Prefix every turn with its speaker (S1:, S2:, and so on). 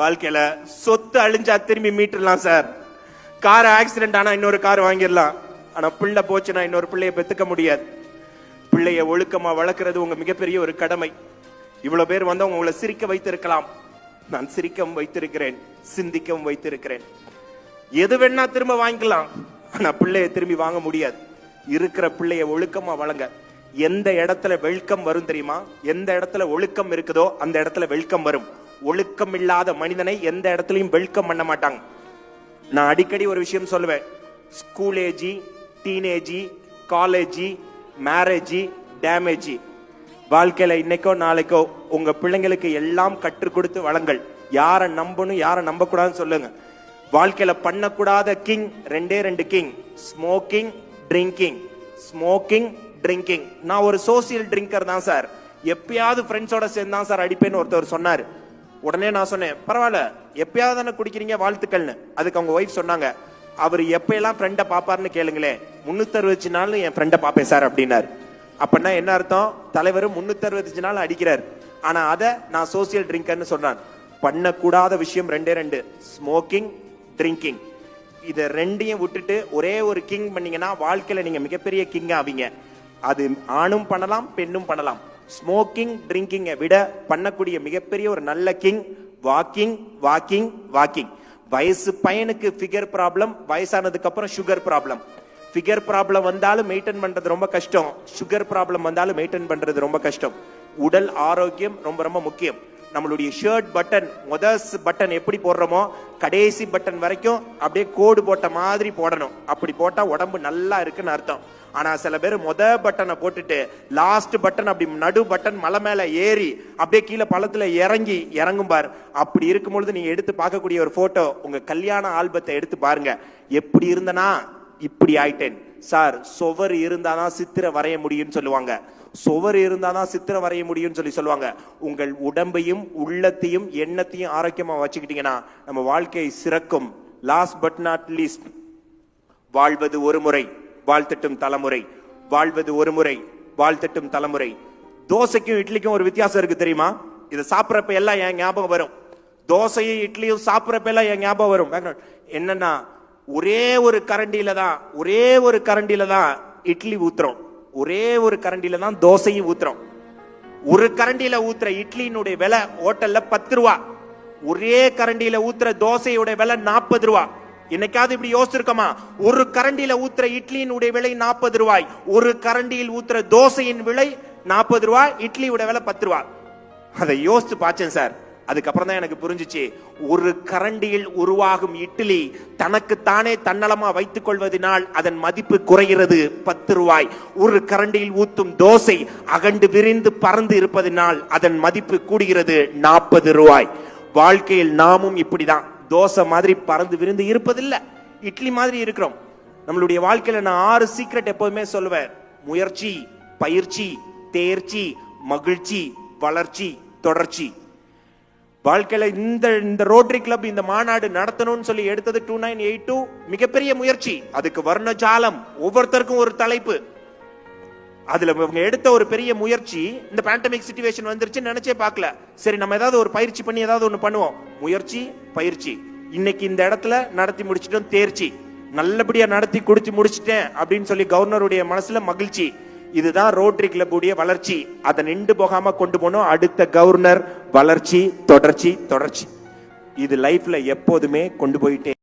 S1: வாழ்க்கையில சொத்து அழிஞ்சா திரும்பி மீட்டுலாம் சார் கார் ஆக்சிடென்ட் ஆனா இன்னொரு கார் வாங்கிடலாம் ஆனா பிள்ளை போச்சுன்னா இன்னொரு பிள்ளைய பெத்துக்க முடியாது பிள்ளைய ஒழுக்கமா வளர்க்கறது உங்க மிகப்பெரிய ஒரு கடமை இவ்வளவு பேர் வந்து உங்களை சிரிக்க வைத்திருக்கலாம் நான் சிரிக்கவும் வைத்திருக்கிறேன் சிந்திக்கவும் வைத்திருக்கிறேன் எது வேணா திரும்ப வாங்கிக்கலாம் ஆனா பிள்ளைய திரும்பி வாங்க முடியாது இருக்கிற பிள்ளைய ஒழுக்கமா வழங்க எந்த இடத்துல வெல்கம் வரும் தெரியுமா எந்த இடத்துல ஒழுக்கம் இருக்குதோ அந்த இடத்துல வெல்கம் வரும் ஒழுக்கம் இல்லாத மனிதனை எந்த இடத்துலையும் வெல்கம் பண்ண மாட்டாங்க நான் அடிக்கடி ஒரு விஷயம் சொல்லுவேன் ஸ்கூல் ஏஜி டீனேஜி காலேஜி மேரேஜி டேமேஜி வாழ்க்கையில இன்னைக்கோ நாளைக்கோ உங்க பிள்ளைங்களுக்கு எல்லாம் கற்றுக் கொடுத்து வளங்கள் யாரை நம்பணும் யாரை நம்பக்கூடாதுன்னு சொல்லுங்க வாழ்க்கையில பண்ணக்கூடாத கிங் ரெண்டே ரெண்டு கிங் ஸ்மோக்கிங் ட்ரிங்கிங் ஸ்மோக்கிங் ட்ரிங்கிங் நான் ஒரு சோசியல் ட்ரிங்கர் தான் சார் எப்பயாவது ஃப்ரெண்ட்ஸோட சேர்ந்து தான் சார் அடிப்பேன்னு ஒருத்தர் சொன்னார் உடனே நான் சொன்னேன் பரவாயில்ல எப்பயாவது தானே குடிக்கிறீங்க வாழ்த்துக்கள்னு அதுக்கு அவங்க ஒய்ஃப் சொன்னாங்க அவர் எப்பயெல்லாம் ஃப்ரெண்டை பார்ப்பாருன்னு கேளுங்களேன் முன்னூத்தறுபத்தஞ்சு நாள் என் ஃப்ரெண்டை பார்ப்பேன் சார் அப்படின்னாரு அப்படின்னா என்ன அர்த்தம் தலைவர் முன்னூத்தறுபத்தஞ்சு நாள் அடிக்கிறார் ஆனா அதை நான் சோசியல் ட்ரிங்கர்னு சொல்றான் பண்ணக்கூடாத விஷயம் ரெண்டே ரெண்டு ஸ்மோக்கிங் ட்ரிங்கிங் இதை ரெண்டையும் விட்டுட்டு ஒரே ஒரு கிங் பண்ணீங்கன்னா வாழ்க்கையில நீங்க மிகப்பெரிய கிங் ஆவீங்க அது ஆணும் பண்ணலாம் பெண்ணும் பண்ணலாம் ஸ்மோக்கிங் ட்ரிங்கிங்கை விட பண்ணக்கூடிய மிகப்பெரிய ஒரு நல்ல கிங் வாக்கிங் வாக்கிங் வாக்கிங் வயசு பையனுக்கு ஃபிகர் ப்ராப்ளம் வயசானதுக்கு அப்புறம் சுகர் ப்ராப்ளம் ஃபிகர் ப்ராப்ளம் வந்தாலும் மெயின்டைன் பண்றது ரொம்ப கஷ்டம் சுகர் ப்ராப்ளம் வந்தாலும் மெயின்டைன் பண்றது ரொம்ப கஷ்டம் உடல் ஆரோக்கியம் ரொம்ப ரொம்ப முக்கியம் நம்மளுடைய ஷர்ட் பட்டன் முதஸ் பட்டன் எப்படி போடுறோமோ கடைசி பட்டன் வரைக்கும் அப்படியே கோடு போட்ட மாதிரி போடணும் அப்படி போட்டால் உடம்பு நல்லா இருக்குன்னு அர்த்தம் ஆனால் சில பேர் முத பட்டனை போட்டுட்டு லாஸ்ட் பட்டன் அப்படி நடு பட்டன் மலை மேலே ஏறி அப்படியே கீழே பழத்தில் இறங்கி இறங்கும் பார் அப்படி இருக்கும் பொழுது நீ எடுத்து பார்க்கக்கூடிய ஒரு ஃபோட்டோ உங்கள் கல்யாண ஆல்பத்தை எடுத்து பாருங்க எப்படி இருந்தனா இப்படி ஆயிட்டேன் சார் சுவர் இருந்தாதான் சித்திர வரைய முடியும்னு சொல்லுவாங்க சுவர் இருந்தால் தான் சித்திரம் வரைய முடியும்னு சொல்லி சொல்லுவாங்க உங்கள் உடம்பையும் உள்ளத்தையும் எண்ணத்தையும் ஆரோக்கியமாக வச்சுக்கிட்டீங்கன்னா நம்ம வாழ்க்கை சிறக்கும் லாஸ்ட் பட் நாட் லீஸ்ட் வாழ்வது ஒரு முறை வாழ்த்தட்டும் தலைமுறை வாழ்வது ஒரு முறை வாழ்த்தட்டும் தலைமுறை தோசைக்கும் இட்லிக்கும் ஒரு வித்தியாசம் இருக்கு தெரியுமா இதை சாப்பிட்றப்ப எல்லாம் என் ஞாபகம் வரும் தோசையும் இட்லியும் சாப்பிட்றப்ப எல்லாம் என் ஞாபகம் வரும் என்னன்னா ஒரே ஒரு கரண்டியில தான் ஒரே ஒரு கரண்டியில தான் இட்லி ஊத்துறோம் ஒரே ஒரு கரண்டியில தான் தோசையும் ஊத்துறோம் ஒரு கரண்டியில ஊத்துற இட்லியினுடைய விலை ஹோட்டல்ல பத்து ரூபா ஒரே கரண்டியில ஊத்துற தோசையோட விலை நாற்பது ரூபா என்னைக்காவது இப்படி யோசிச்சிருக்கோமா ஒரு கரண்டியில ஊத்துற இட்லியினுடைய விலை நாற்பது ரூபாய் ஒரு கரண்டியில் ஊத்துற தோசையின் விலை நாற்பது ரூபாய் இட்லியோட விலை பத்து ரூபாய் அதை யோசிச்சு பாச்சேன் சார் அதுக்கப்புறம் தான் எனக்கு புரிஞ்சிச்சு ஒரு கரண்டியில் உருவாகும் இட்லி தனக்குத்தானே தன்னலமா வைத்துக் கொள்வதனால் அதன் மதிப்பு குறைகிறது பத்து ரூபாய் ஒரு கரண்டியில் ஊத்தும் தோசை அகண்டு விரிந்து பறந்து இருப்பதனால் அதன் மதிப்பு கூடுகிறது நாற்பது ரூபாய் வாழ்க்கையில் நாமும் இப்படிதான் தோசை மாதிரி பறந்து விரிந்து இருப்பதில்லை இட்லி மாதிரி இருக்கிறோம் நம்மளுடைய வாழ்க்கையில நான் ஆறு சீக்ரெட் எப்போதுமே சொல்லுவேன் முயற்சி பயிற்சி தேர்ச்சி மகிழ்ச்சி வளர்ச்சி தொடர்ச்சி வாழ்க்கையில் இந்த இந்த ரோட்டரி கிளப் இந்த மாநாடு நடத்தணும்னு சொல்லி எடுத்தது டூ நைன் எயிட் டூ மிகப்பெரிய முயற்சி அதுக்கு வர்ணஜாலம் ஒவ்வொருத்தருக்கும் ஒரு தலைப்பு அதுல இவங்க எடுத்த ஒரு பெரிய முயற்சி இந்த பேண்டமிக் சுச்சுவேஷன் வந்துருச்சு நினைச்சே பார்க்கல சரி நம்ம ஏதாவது ஒரு பயிற்சி பண்ணி ஏதாவது ஒன்று பண்ணுவோம் முயற்சி பயிற்சி இன்னைக்கு இந்த இடத்துல நடத்தி முடிச்சிட்டோம் தேர்ச்சி நல்லபடியா நடத்தி குடிச்சு முடிச்சிட்டேன் அப்படின்னு சொல்லி கவர்னருடைய மனசுல மகிழ்ச்சி இதுதான் ரோட்டரி உடைய வளர்ச்சி அதை நின்று போகாம கொண்டு போனோம் அடுத்த கவர்னர் வளர்ச்சி தொடர்ச்சி தொடர்ச்சி இது லைஃப்ல எப்போதுமே கொண்டு போயிட்டே